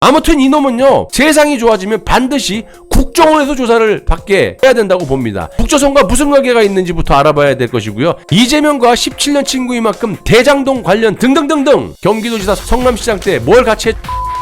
아무튼 이놈은요 세상이 좋아지면 반드시 국정원에서 조사를 받게 해야 된다고 봅니다. 국조선과 무슨 관계가 있는지부터 알아봐야 될 것이고요. 이재명과 17년 친구인 만큼 대장동 관련 등등등등 경기도지사 성남시장 때 뭘 같이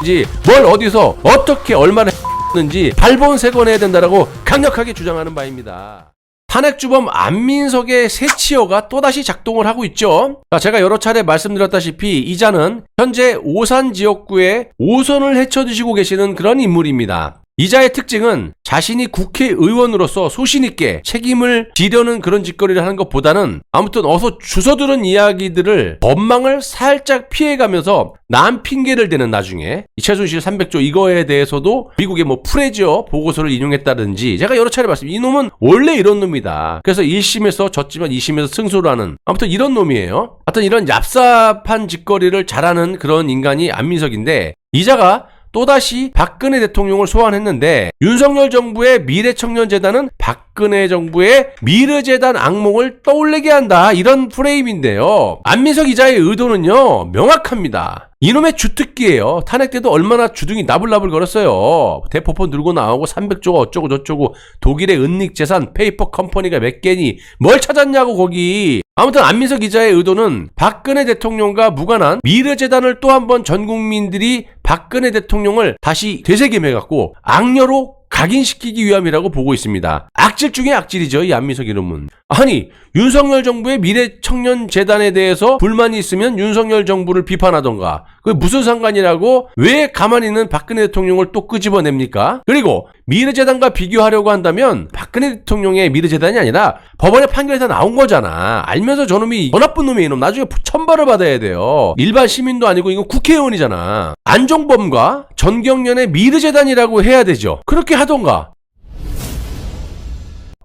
했는지 뭘 어디서 어떻게 얼마나 했는지 발본색원해야 된다라고 강력하게 주장하는 바입니다. 탄핵주범 안민석의 새치어가 또다시 작동을 하고 있죠. 자, 제가 여러 차례 말씀드렸다시피 이자는 현재 오산 지역구에 오선을 헤쳐드시고 계시는 그런 인물입니다. 이자의 특징은 자신이 국회의원으로서 소신있게 책임을 지려는 그런 짓거리를 하는 것보다는 아무튼 어서 주워들은 이야기들을 법망을 살짝 피해가면서 남 핑계를 대는 나중에 이채순실 300조 이거에 대해서도 미국의 뭐 프레지어 보고서를 인용했다든지 제가 여러 차례 말씀 이놈은 원래 이런 놈이다. 그래서 1심에서 졌지만 2심에서 승소를 하는 아무튼 이런 놈이에요. 하여튼 이런 얍삽한 짓거리를 잘하는 그런 인간이 안민석인데 이자가 또다시 박근혜 대통령을 소환했는데 윤석열 정부의 미래청년재단은 박근혜 정부의 미르재단 악몽을 떠올리게 한다 이런 프레임인데요. 안민석 기자의 의도는요 명확합니다. 이놈의 주특기예요. 탄핵 때도 얼마나 주둥이 나불나불 걸었어요. 대포폰 들고 나오고 300조가 어쩌고 저쩌고 독일의 은닉 재산 페이퍼 컴퍼니가 몇 개니 뭘 찾았냐고 거기. 아무튼 안민석 기자의 의도는 박근혜 대통령과 무관한 미르재단을 또 한 번 전 국민들이 박근혜 대통령을 다시 되새김해갖고 악녀로 각인시키기 위함이라고 보고 있습니다. 악질 중에 악질이죠, 이 안민석 이놈은. 아니, 윤석열 정부의 미래청년재단에 대해서 불만이 있으면 윤석열 정부를 비판하던가, 그게 무슨 상관이라고 왜 가만히 있는 박근혜 대통령을 또 끄집어냅니까? 그리고 미래재단과 비교하려고 한다면 박근혜 대통령의 미래재단이 아니라 법원의 판결이 다 나온 거잖아. 알면서 저놈이 더 나쁜 놈이 이놈 나중에 천벌을 받아야 돼요. 일반 시민도 아니고 이거 국회의원이잖아. 안종범과 전경련의 미르 재단이라고 해야 되죠. 그렇게 하던가.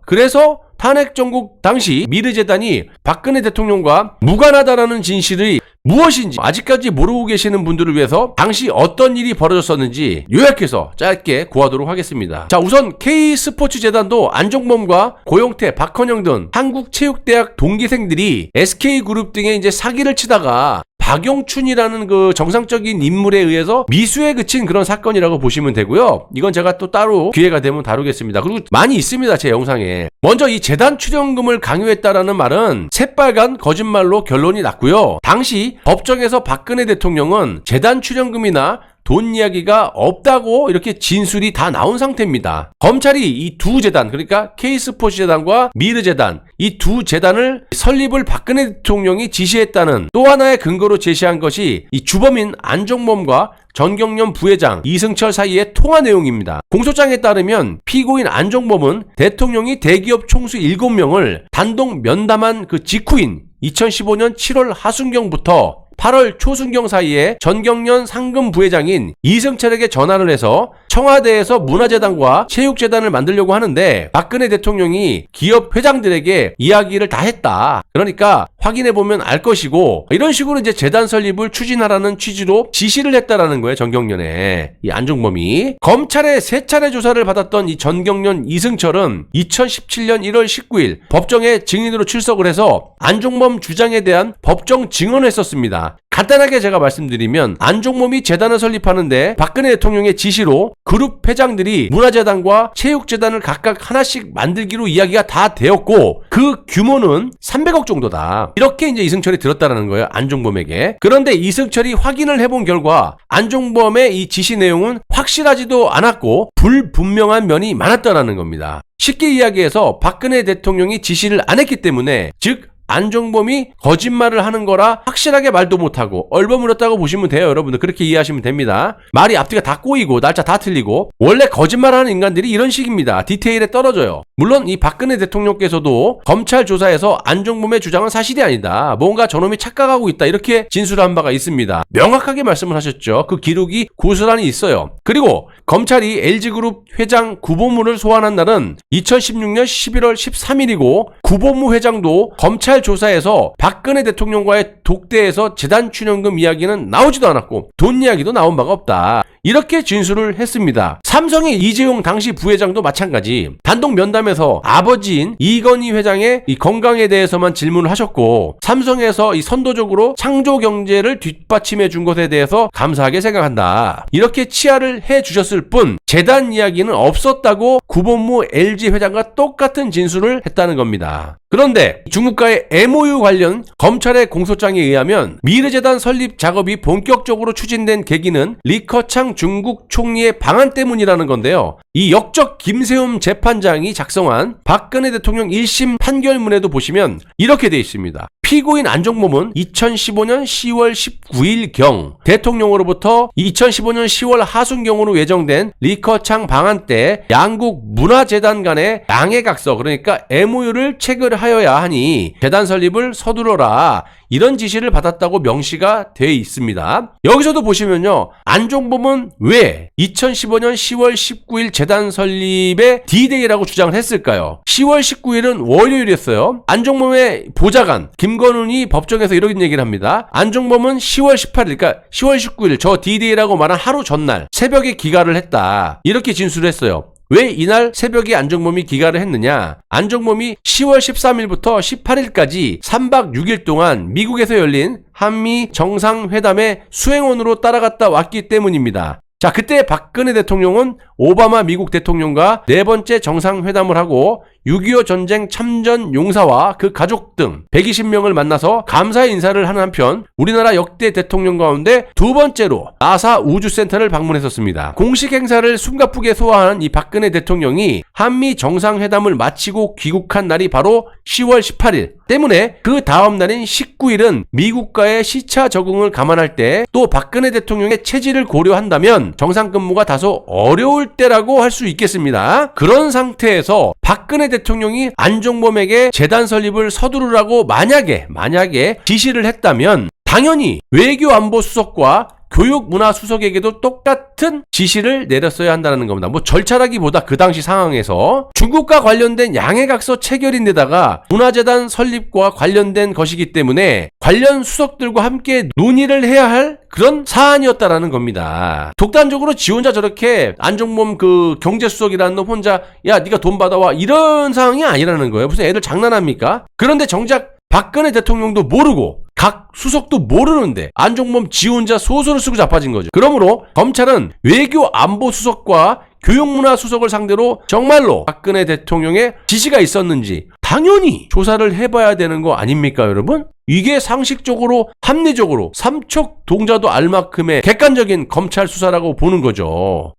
그래서 탄핵 정국 당시 미르 재단이 박근혜 대통령과 무관하다라는 진실이 무엇인지 아직까지 모르고 계시는 분들을 위해서 당시 어떤 일이 벌어졌었는지 요약해서 짧게 구하도록 하겠습니다. 자, 우선 K스포츠 재단도 안종범과 고용태, 박헌영 등 한국체육대학 동기생들이 SK그룹 등의 이제 사기를 치다가 박용춘이라는 그 정상적인 인물에 의해서 미수에 그친 그런 사건이라고 보시면 되고요. 이건 제가 또 따로 기회가 되면 다루겠습니다. 그리고 많이 있습니다. 제 영상에. 먼저 이 재단 출연금을 강요했다라는 말은 새빨간 거짓말로 결론이 났고요. 당시 법정에서 박근혜 대통령은 재단 출연금이나 돈 이야기가 없다고 이렇게 진술이 다 나온 상태입니다. 검찰이 이 두 재단, 그러니까 K스포츠 재단과 미르 재단, 이 두 재단을 설립을 박근혜 대통령이 지시했다는 또 하나의 근거로 제시한 것이 이 주범인 안종범과 전경련 부회장 이승철 사이의 통화 내용입니다. 공소장에 따르면 피고인 안종범은 대통령이 대기업 총수 7명을 단독 면담한 그 직후인 2015년 7월 하순경부터 8월 초순경 사이에 전경련 상금 부회장인 이승철에게 전화를 해서 청와대에서 문화재단과 체육재단을 만들려고 하는데 박근혜 대통령이 기업 회장들에게 이야기를 다 했다. 그러니까 확인해 보면 알 것이고 이런 식으로 이제 재단 설립을 추진하라는 취지로 지시를 했다라는 거예요. 전경련에 이 안종범이 검찰의 세 차례 조사를 받았던 이 전경련 이승철은 2017년 1월 19일 법정에 증인으로 출석을 해서 안종범 주장에 대한 법정 증언을 했었습니다. 간단하게 제가 말씀드리면 안종범이 재단을 설립하는데 박근혜 대통령의 지시로 그룹 회장들이 문화재단과 체육재단을 각각 하나씩 만들기로 이야기가 다 되었고 그 규모는 300억 정도다. 이렇게 이제 이승철이 들었다라는 거예요. 안종범에게. 그런데 이승철이 확인을 해본 결과 안종범의 이 지시 내용은 확실하지도 않았고 불분명한 면이 많았다라는 겁니다. 쉽게 이야기해서 박근혜 대통령이 지시를 안 했기 때문에 즉 안종범이 거짓말을 하는 거라 확실하게 말도 못하고 얼버무렸다고 보시면 돼요 여러분들. 그렇게 이해하시면 됩니다. 말이 앞뒤가 다 꼬이고 날짜 다 틀리고 원래 거짓말하는 인간들이 이런 식입니다. 디테일에 떨어져요. 물론 이 박근혜 대통령께서도 검찰 조사에서 안종범의 주장은 사실이 아니다. 뭔가 저놈이 착각하고 있다. 이렇게 진술한 바가 있습니다. 명확하게 말씀을 하셨죠. 그 기록이 고스란히 있어요. 그리고 검찰이 LG그룹 회장 구보무를 소환한 날은 2016년 11월 13일이고 구보무 회장도 검찰 조사에서 박근혜 대통령과의 독대에서 재단 출연금 이야기는 나오지도 않았고 돈 이야기도 나온 바가 없다. 이렇게 진술을 했습니다. 삼성의 이재용 당시 부회장도 마찬가지 단독 면담에서 아버지인 이건희 회장의 이 건강에 대해서만 질문을 하셨고 삼성에서 이 선도적으로 창조 경제를 뒷받침해 준 것에 대해서 감사하게 생각한다. 이렇게 치하를 해 주셨을 뿐 재단 이야기는 없었다고 구본무 LG 회장과 똑같은 진술을 했다는 겁니다. 그런데 중국과의 MOU 관련 검찰의 공소장에 의하면 미르재단 설립 작업이 본격적으로 추진된 계기는 리커창 중국 총리의 방한 때문이라는 건데요. 이 역적 김세움 재판장이 작성한 박근혜 대통령 1심 판결문에도 보시면 이렇게 돼 있습니다. 피고인 안종범은 2015년 10월 19일경 대통령으로부터 2015년 10월 하순경으로 예정된 리커창 방한 때 양국 문화재단 간의 양해각서 그러니까 MOU를 체결하여야 하니 재단 설립을 서두러라 이런 지시를 받았다고 명시가 돼 있습니다. 여기서도 보시면요. 안종범은 왜 2015년 10월 19일 재단 설립의 D-Day라고 주장을 했을까요? 10월 19일은 월요일이었어요. 안종범의 보좌관 김건훈이 법정에서 이런 얘기를 합니다. 안종범은 10월 18일, 그러니까 10월 19일 저 D-Day라고 말한 하루 전날 새벽에 기가를 했다. 이렇게 진술했어요. 왜 이날 새벽에 안종범이 기가를 했느냐? 안종범이 10월 13일부터 18일까지 3박 6일 동안 미국에서 열린 한미 정상회담의 수행원으로 따라갔다 왔기 때문입니다. 자, 그때 박근혜 대통령은 오바마 미국 대통령과 네 번째 정상회담을 하고 6.25 전쟁 참전 용사와 그 가족 등 120명을 만나서 감사의 인사를 하는 한편 우리나라 역대 대통령 가운데 두 번째로 나사 우주센터를 방문했었습니다. 공식 행사를 숨가쁘게 소화한 이 박근혜 대통령이 한미 정상회담을 마치고 귀국한 날이 바로 10월 18일 때문에 그 다음 날인 19일은 미국과의 시차 적응을 감안할 때 또 박근혜 대통령의 체질을 고려한다면 정상 근무가 다소 어려울 때라고 할 수 있겠습니다. 그런 상태에서 박근혜 대통령 이 안종범에게 재단 설립을 서두르라고 만약에 만약에 지시를 했다면 당연히 외교안보 수석과 교육문화수석에게도 똑같은 지시를 내렸어야 한다는 겁니다. 뭐 절차라기보다 그 당시 상황에서 중국과 관련된 양해각서 체결인데다가 문화재단 설립과 관련된 것이기 때문에 관련 수석들과 함께 논의를 해야 할 그런 사안이었다라는 겁니다. 독단적으로 지 혼자 저렇게 안종범 그 경제수석이라는 놈 혼자 야 네가 돈 받아와 이런 상황이 아니라는 거예요. 무슨 애들 장난합니까? 그런데 정작 박근혜 대통령도 모르고 각 수석도 모르는데 안종범 지 혼자 소설을 쓰고 자빠진 거죠. 그러므로 검찰은 외교 안보 수석과 교육문화 수석을 상대로 정말로 박근혜 대통령의 지시가 있었는지 당연히 조사를 해봐야 되는 거 아닙니까, 여러분? 이게 상식적으로 합리적으로 삼척 동자도 알 만큼의 객관적인 검찰 수사라고 보는 거죠.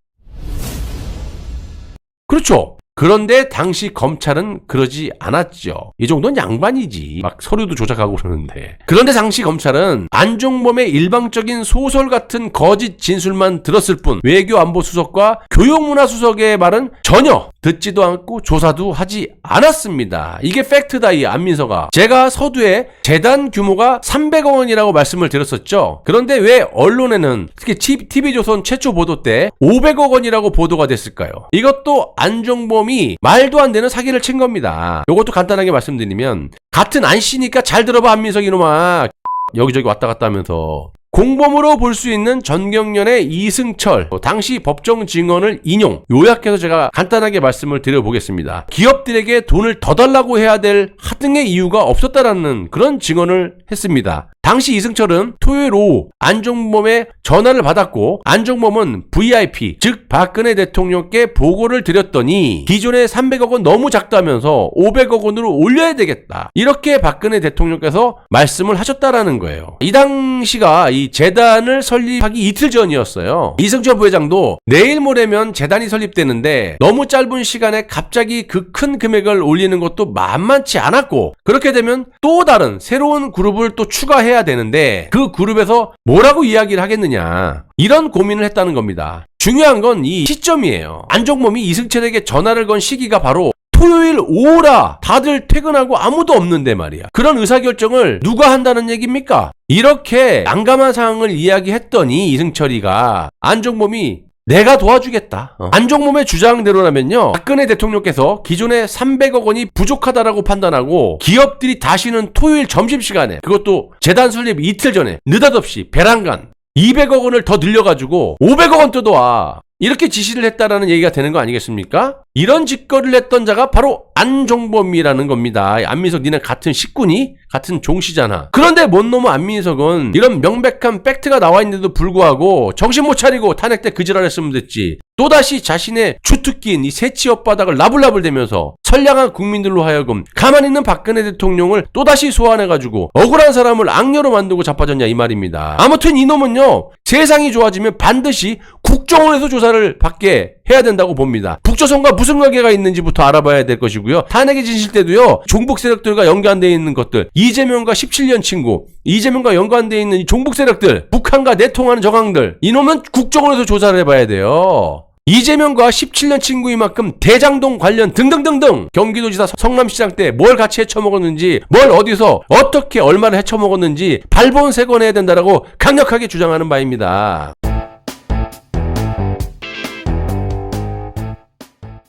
그렇죠. 그런데 당시 검찰은 그러지 않았죠. 이 정도는 양반이지. 막 서류도 조작하고 그러는데. 그런데 당시 검찰은 안종범의 일방적인 소설 같은 거짓 진술만 들었을 뿐 외교안보수석과 교육문화수석의 말은 전혀 듣지도 않고 조사도 하지 않았습니다. 이게 팩트다 이 안민서가. 제가 서두에 재단 규모가 300억 원이라고 말씀을 드렸었죠. 그런데 왜 언론에는 특히 TV조선 최초 보도 때 500억 원이라고 보도가 됐을까요? 이것도 안종범이 말도 안 되는 사기를 친 겁니다. 이것도 간단하게 말씀드리면 같은 안 씨니까 잘 들어봐 안민석 이놈아. 여기저기 왔다 갔다 하면서 공범으로 볼 수 있는 전경련의 이승철 어, 당시 법정 증언을 인용 요약해서 제가 간단하게 말씀을 드려보겠습니다. 기업들에게 돈을 더 달라고 해야 될 하등의 이유가 없었다라는 그런 증언을 했습니다. 당시 이승철은 토요일 오후 안종범의 전화를 받았고 안종범은 VIP 즉 박근혜 대통령께 보고를 드렸더니 기존의 300억 원 너무 작다면서 500억 원으로 올려야 되겠다 이렇게 박근혜 대통령께서 말씀을 하셨다라는 거예요. 이 당시가 이 재단을 설립하기 이틀 전이었어요. 이승철 부회장도 내일 모레면 재단이 설립되는데 너무 짧은 시간에 갑자기 그 큰 금액을 올리는 것도 만만치 않았고 그렇게 되면 또 다른 새로운 그룹을 또 추가해야 되는데 그 그룹에서 뭐라고 이야기를 하겠느냐 이런 고민을 했다는 겁니다. 중요한 건 이 시점이에요. 안종범이 이승철에게 전화를 건 시기가 바로 토요일 오라 다들 퇴근하고 아무도 없는데 말이야. 그런 의사결정을 누가 한다는 얘기입니까? 이렇게 난감한 상황을 이야기했더니 이승철이가 안종범이 내가 도와주겠다. 어. 안종범의 주장대로라면요. 박근혜 대통령께서 기존의 300억 원이 부족하다라고 판단하고 기업들이 다시는 토요일 점심시간에 그것도 재단 설립 이틀 전에 느닷없이 배란간 200억 원을 더 늘려가지고 500억 원 뜯어와. 이렇게 지시를 했다라는 얘기가 되는 거 아니겠습니까? 이런 짓거리를 했던 자가 바로 안종범이라는 겁니다. 안민석 니네 같은 식구니? 같은 종씨잖아. 그런데 뭔 놈의 안민석은 이런 명백한 팩트가 나와 있는데도 불구하고 정신 못 차리고 탄핵 때 그 지랄 했으면 됐지. 또다시 자신의 주특기인 이 새치 엇바닥을 나불나불 대면서 선량한 국민들로 하여금 가만히 있는 박근혜 대통령을 또다시 소환해가지고 억울한 사람을 악녀로 만들고 자빠졌냐 이 말입니다. 아무튼 이놈은요 세상이 좋아지면 반드시 국정원에서 조사를 받게 해야 된다고 봅니다. 북조선과 무슨 관계가 있는지부터 알아봐야 될 것이고요. 탄핵의 진실 때도요 종북 세력들과 연관되어 있는 것들 이재명과 17년 친구 이재명과 연관되어 있는 이 종북 세력들 북한과 내통하는 저강들 이놈은 국정원에서 조사를 해봐야 돼요. 이재명과 17년 친구인 만큼 대장동 관련 등등등등 경기도지사 성남시장 때 뭘 같이 헤쳐먹었는지 뭘 어디서 어떻게 얼마나 헤쳐먹었는지 발본 세건해야 된다라고 강력하게 주장하는 바입니다.